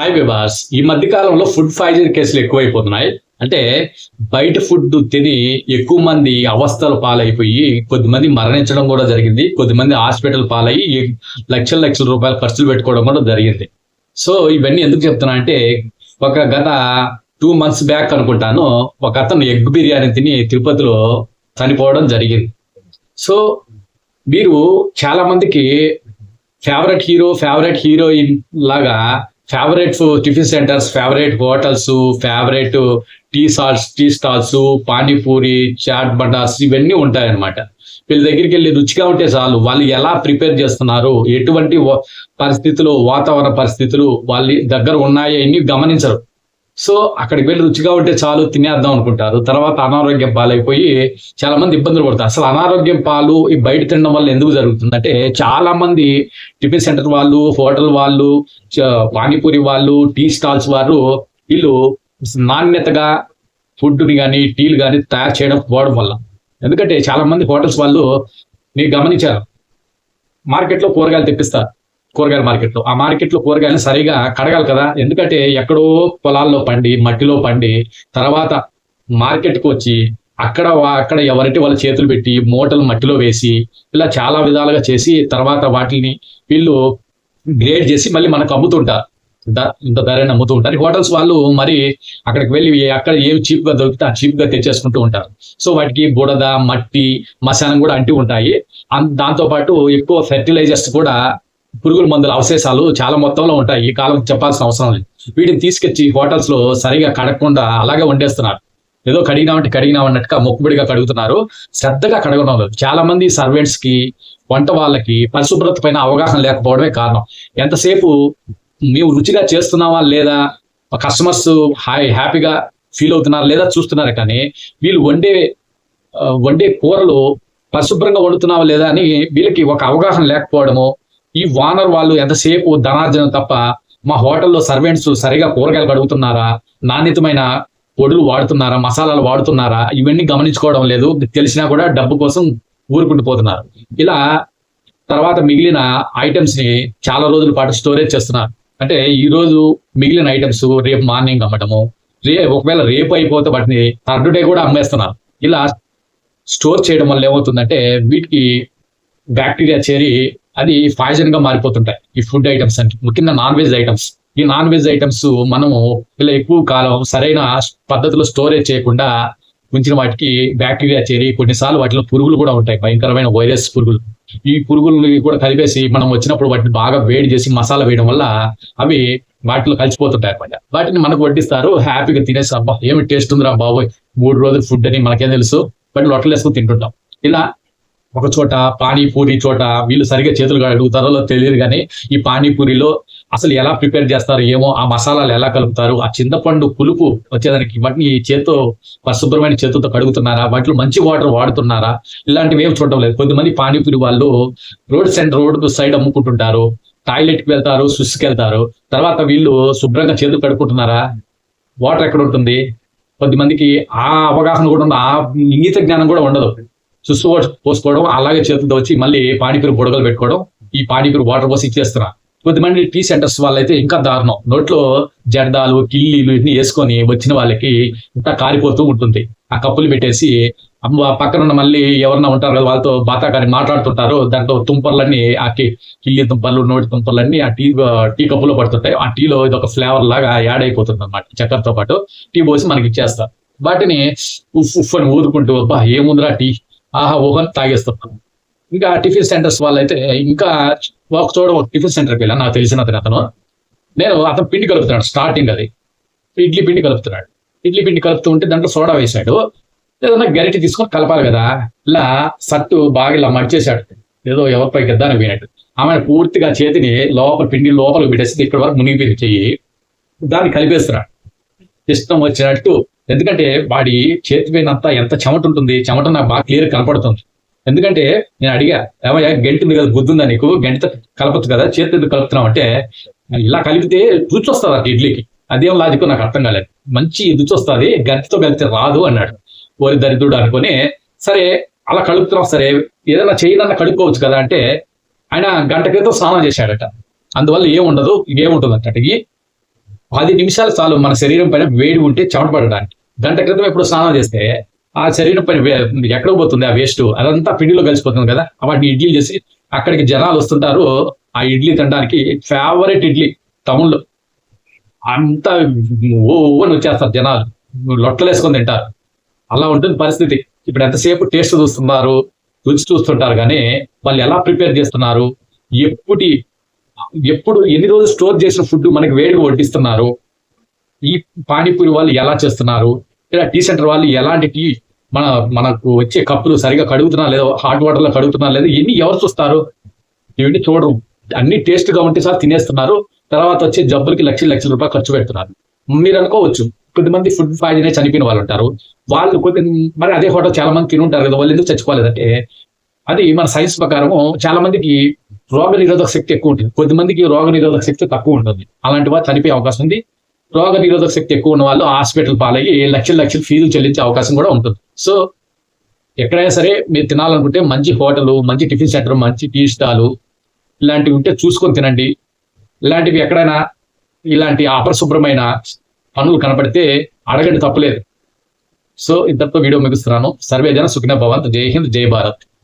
Hi విబాస్ ఈ మధ్య కాలంలో ఫుడ్ పాయిజన్ కేసులు ఎక్కువైపోతున్నాయి. అంటే బయట ఫుడ్ తిని ఎక్కువ మంది అవస్థలు పాలైపోయి కొద్దిమంది మరణించడం కూడా జరిగింది. కొద్దిమంది హాస్పిటల్ పాలయ్యి లక్షల లక్షల రూపాయలు ఖర్చులు పెట్టుకోవడం కూడా జరిగింది. సో ఇవన్నీ ఎందుకు చెప్తున్నా అంటే ఒక గత టూ మంత్స్ బ్యాక్ అనుకుంటాను ఒక అతను ఎగ్ బిర్యానీ తిని తిరుపతిలో చనిపోవడం జరిగింది. సో మీరు చాలా మందికి ఫేవరెట్ హీరో ఫేవరెట్ హీరోయిన్ లాగా favourite tiffin centres favourite hotels favourite tea stalls tea stalls panipuri chaat బండాస్ ఇవన్నీ ఉంటాయన్నమాట. వీళ్ళ దగ్గరికి వెళ్ళి రుచిగా ఉంటే చాలు. వాళ్ళు ఎలా ప్రిపేర్ చేస్తున్నారు ఎటువంటి పరిస్థితులు వాతావరణ పరిస్థితులు వాళ్ళ దగ్గర ఉన్నాయో అన్ని గమనించరు. సో అక్కడికి వెళ్ళి రుచిగా ఉంటే చాలు తినేద్దాం అనుకుంటారు. తర్వాత అనారోగ్యం పాలైపోయి చాలా మంది ఇబ్బందులు పడతారు. అసలు అనారోగ్యం పాలు ఈ బయట తినడం వల్ల ఎందుకు జరుగుతుందంటే చాలా మంది టిఫిన్ సెంటర్ వాళ్ళు హోటల్ వాళ్ళు చ- పానీపూరి వాళ్ళు టీ స్టాల్స్ వారు వీళ్ళు నాణ్యతగా ఫుడ్ని కానీ టీలు కానీ తయారు చేయడం పోవడం వల్ల. ఎందుకంటే చాలా మంది హోటల్స్ వాళ్ళు మీరు గమనించారు మార్కెట్లో కూరగాయలు తెప్పిస్తారు. కూరగాయల మార్కెట్లో. ఆ మార్కెట్లో కూరగాయలు సరిగా కడగాలి కదా. ఎందుకంటే ఎక్కడో పొలాల్లో పండి మట్టిలో పండి తర్వాత మార్కెట్కి వచ్చి అక్కడ అక్కడ ఎవరింటి వాళ్ళ చేతులు పెట్టి మూటలు మట్టిలో వేసి ఇలా చాలా విధాలుగా చేసి తర్వాత వాటిని వీళ్ళు గ్రేడ్ చేసి మళ్ళీ మనకు అమ్ముతుంటారు. ఇంత ధరని అమ్ముతూ ఉంటారు. హోటల్స్ వాళ్ళు మరి అక్కడికి వెళ్ళి అక్కడ ఏమి చీప్గా దొరికితే ఆ చీప్గా తెచ్చేసుకుంటూ ఉంటారు. సో వాటికి బుడద మట్టి మశానం కూడా అంటి ఉంటాయి. అన్- ఎక్కువ ఫెర్టిలైజర్స్ కూడా పురుగుల మందుల అవశేషాలు చాలా మొత్తంలో ఉంటాయి. ఈ కాలం చెప్పాల్సిన అవసరం లేదు. వీటిని తీసుకొచ్చి హోటల్స్లో సరిగా కడగకుండా అలాగే వండేస్తున్నారు. ఏదో కడిగినామంటే కడిగినామన్నట్టుగా మొక్కుబడిగా కడుగుతున్నారు. శ్రద్ధగా కడగడం లేదు. చాలా మంది సర్వెంట్స్కి వంట వాళ్ళకి పరిశుభ్రత పైన అవగాహన లేకపోవడమే కారణం. ఎంతసేపు మేము రుచిగా చేస్తున్నావా లేదా? కస్టమర్స్ హాయ్ హ్యాపీగా ఫీల్ అవుతున్నారా లేదా చూస్తున్నారు కానీ వీళ్ళు వండే వండే కూరలు పరిశుభ్రంగా వండుతున్నావా లేదా అని వీళ్ళకి ఒక అవగాహన లేకపోవడము ఈ వానర్ వాళ్ళు ఎంతసేపు ధనార్జన తప్ప మా హోటల్లో సర్వెంట్స్ సరిగా కూరగాయలు కడుగుతున్నారా? నాణ్యతమైన పొడులు వాడుతున్నారా? మసాలాలు వాడుతున్నారా? ఇవన్నీ గమనించుకోవడం లేదు. తెలిసినా కూడా డబ్బు కోసం ఊరుకుండిపోతున్నారు ఇలా తర్వాత మిగిలిన ఐటమ్స్ని చాలా రోజుల పాటు స్టోరేజ్ చేస్తున్నారు. అంటే ఈ రోజు మిగిలిన ఐటమ్స్ రేపు మార్నింగ్ అమ్మటము రే ఒకవేళ రేపు అయిపోతే వాటిని థర్డ్ డే కూడా అమ్మేస్తున్నారు. ఇలా స్టోర్ చేయడం వల్ల ఏమవుతుందంటే వీటికి బ్యాక్టీరియా చేరి అది పాయిజన్గా మారిపోతుంటాయి. ఈ ఫుడ్ ఐటమ్స్ అంటే ముఖ్యంగా నాన్ వెజ్ ఐటమ్స్ ఈ నాన్ వెజ్ ఐటమ్స్ మనము ఇలా ఎక్కువ కాలం సరైన పద్ధతిలో స్టోరేజ్ చేయకుండా ఉంచిన వాటికి బ్యాక్టీరియా చేరి కొన్నిసార్లు వాటిలో పురుగులు కూడా ఉంటాయి. భయంకరమైన వైరస్ పురుగులు. ఈ పురుగుల్ని కూడా కలిపేసి మనం వచ్చినప్పుడు వాటిని బాగా వేడి చేసి మసాలా వేయడం వల్ల అవి వాటిలో కలిసిపోతుంటాయి అనమాట వాటిని మనకు వడ్డిస్తారు. హ్యాపీగా తినేసి అబ్బా ఏమి టేస్ట్ ఉందిరా బాబోయ్. మూడు రోజులు ఫుడ్ అని మనకేం తెలుసు? వాటిని లొట్టలేసుకుని తింటుంటాం. ఇలా ఒక చోట పానీపూరి చోట వీళ్ళు సరిగా చేతులు కడుగుతారో తెలియదు కానీ ఈ పానీపూరిలో అసలు ఎలా ప్రిపేర్ చేస్తారు ఏమో ఆ మసాలాలు ఎలా కలుపుతారు ఆ చింతపండు పులుపు వచ్చేదానికి వాటిని చేత్తో పరిశుభ్రమైన చేతులతో కడుగుతున్నారా వాటిలో మంచి వాటర్ వాడుతున్నారా ఇలాంటివి ఏం చూడడం లేదు. కొంతమంది పానీపూరి వాళ్ళు రోడ్ సెంటర్ రోడ్ సైడ్ అమ్ముకుంటుంటారు టాయిలెట్కి వెళ్తారు సుస్కి వెళ్తారు తర్వాత వీళ్ళు శుభ్రంగా చేతులు కడుక్కుంటున్నారా వాటర్ ఎక్కడ ఉంటుంది? కొద్దిమందికి ఆ అవగాహన కూడా ఉండదు ఆ ఇంగిత జ్ఞానం కూడా ఉండదు. సుసు పోసుకోవడం అలాగే చేతులతో వచ్చి మళ్ళీ పానీపూరి బుడగలు పెట్టుకోవడం ఈ పానీపూరి వాటర్ పోసి ఇచ్చేస్తున్నా. కొద్దిమంది టీ సెంటర్స్ వాళ్ళైతే ఇంకా దారుణం. నోట్లో జెండాలు కిల్లీలు ఇన్ని వేసుకొని వచ్చిన వాళ్ళకి ఇంకా కారిపోతూ ఉంటుంది. ఆ కప్పులు పెట్టేసి పక్కన ఉన్న మళ్ళీ ఎవరన్నా ఉంటారు కదా వాళ్ళతో బాతాకాని మాట్లాడుతుంటారు. దాంట్లో తుంపర్లన్నీ ఆ కి- కిల్లి తుంపర్లు నోటి తుంపర్లన్నీ ఆ టీ టీ కప్పులో పడుతుంటాయి. ఆ టీలో ఇది ఒక ఫ్లేవర్ లాగా యాడ్ అయిపోతుంది అనమాట చక్కెరతో పాటు. టీ పోసి మనకి ఇచ్చేస్తారు వాటిని ఉఫ్ ఉఫ్ అని ఊరుకుంటూ అబ్బా ఏముందిరా టీ? ఆహా ఊహని తాగేస్తున్నాం ఇంకా టిఫిన్ సెంటర్స్ వాళ్ళైతే ఇంకా ఒక చోట ఒక టిఫిన్ సెంటర్కి వెళ్ళాను నాకు తెలిసిన అతను అతను. నేను అతను పిండి కలుపుతున్నాడు స్టార్టింగ్ అది. ఇడ్లీ పిండి కలుపుతున్నాడు. ఇడ్లీ పిండి కలుపుతూ ఉంటే దాంట్లో సోడా వేశాడు. ఏదన్నా గరిటె తీసుకొని కలపాలి కదా. ఇలా సట్టు బాగా ఇలా మడిచేశాడు. ఏదో ఎవరిపై గద్దానికి పోయినట్టు. ఆమె పూర్తిగా చేతిని లోపల పిండి లోపలికి పెట్టేసి ఇక్కడ వరకు మునిగిపోయింది చెయ్యి. దాన్ని కలిపేస్తున్నాడు. ఇష్టం వచ్చినట్టు ఎందుకంటే వాడి చేతి పైన అంతా ఎంత చెమట ఉంటుంది చెమట నాకు బాగా క్లియర్ కనపడుతుంది. ఎందుకంటే నేను అడిగా ఏమయ్యా గంటుంది కదా గుద్దుందా నీకు? గంటితో కలపచ్చు కదా చేతి ఎందుకు కలుపుతున్నావు అంటే ఇలా కలిపితే రుచి వస్తుంది అటు ఇడ్లీకి. అదేం లాజిక్ నాకు అర్థం కాలేదు. మంచి రుచి వస్తుంది గంటితో కలిపితే రాదు అన్నాడు. ఓరి దరిద్రుడు అనుకొని సరే అలా కలుపుతున్నాం సరే ఏదైనా చేయదన్నా కడుక్కోవచ్చు కదా అంటే ఆయన గంట క్రితం స్నానం చేశాడట. అందువల్ల ఏముండదు ఏముంటుంది అంటే పది నిమిషాలు చాలు మన శరీరం పైన వేడి ఉంటే చెమటపడడానికి గంట క్రితం ఎప్పుడు స్నానం చేస్తే ఆ శరీరం పైన వే- ఎక్కడ పోతుంది ఆ వేస్ట్? అదంతా పిండిలో కలిసిపోతుంది కదా. వాటిని ఇడ్లీ చేసి అక్కడికి జనాలు వస్తుంటారు. ఆ ఇడ్లీ తినడానికి ఫేవరెట్ ఇడ్లీ టౌన్లో. అంతా ఓ అని వచ్చేస్తారు జనాలు. లొట్టలు వేసుకొని తింటారు. అలా ఉంటుంది పరిస్థితి. ఇప్పుడు ఎంతసేపు టేస్ట్ చూస్తున్నారు రుచి చూస్తుంటారు కానీ వాళ్ళు ఎలా ప్రిపేర్ చేస్తున్నారు ఎప్పటి ఎప్పుడు ఎన్ని రోజులు స్టోర్ చేసిన ఫుడ్ మనకి వేడిగా వడ్డిస్తున్నారు? ఈ పానీపూరి వాళ్ళు ఎలా చేస్తున్నారు? ఇలా టీ సెంటర్ వాళ్ళు ఎలాంటి టీ మన మనకు వచ్చే కప్పులు సరిగా కడుగుతున్నా లేదో హాట్ వాటర్లో కడుగుతున్నా లేదో ఎన్ని ఎవరు చూస్తారు? ఇవన్నీ చూడరు. అన్ని టేస్ట్గా ఉంటే సార్ తినేస్తున్నారు. తర్వాత వచ్చే జబ్బులకి లక్షల లక్షల రూపాయలు ఖర్చు పెడుతున్నారు. మీరు అనుకోవచ్చు కొద్దిమంది ఫుడ్ పాయిజన్ చనిపోయిన వాళ్ళు ఉంటారు. వాళ్ళు కొద్ది మరి అదే హోటల్ చాలా మంది తిని ఉంటారు కదా వాళ్ళు ఎందుకు చచ్చిపోలేదంటే? అది మన సైన్స్ ప్రకారము చాలా మందికి రోగ నిరోధక శక్తి ఎక్కువ ఉంటుంది. కొద్దిమందికి రోగ నిరోధక శక్తి తక్కువ ఉంటుంది. అలాంటి వారు చనిపోయే అవకాశం ఉంది. రోగ నిరోధక శక్తి ఎక్కువ ఉన్న వాళ్ళు హాస్పిటల్ పాలయ్యి లక్షల లక్షలు ఫీజులు చెల్లించే అవకాశం కూడా ఉంటుంది. సో ఎక్కడైనా సరే మీరు తినాలనుకుంటే మంచి హోటల్ మంచి టిఫిన్ సెంటర్ మంచి టీ స్టాలు ఇలాంటివి ఉంటే చూసుకొని తినండి. ఇలాంటివి ఎక్కడైనా ఇలాంటి అపరిశుభ్రమైన పనులు కనపడితే అడగండి తప్పలేదు. సో ఇంతటితో వీడియో ముగిస్తున్నాను. సర్వే జన సుఖిన భవంత్. జై హింద్ జై భారత్.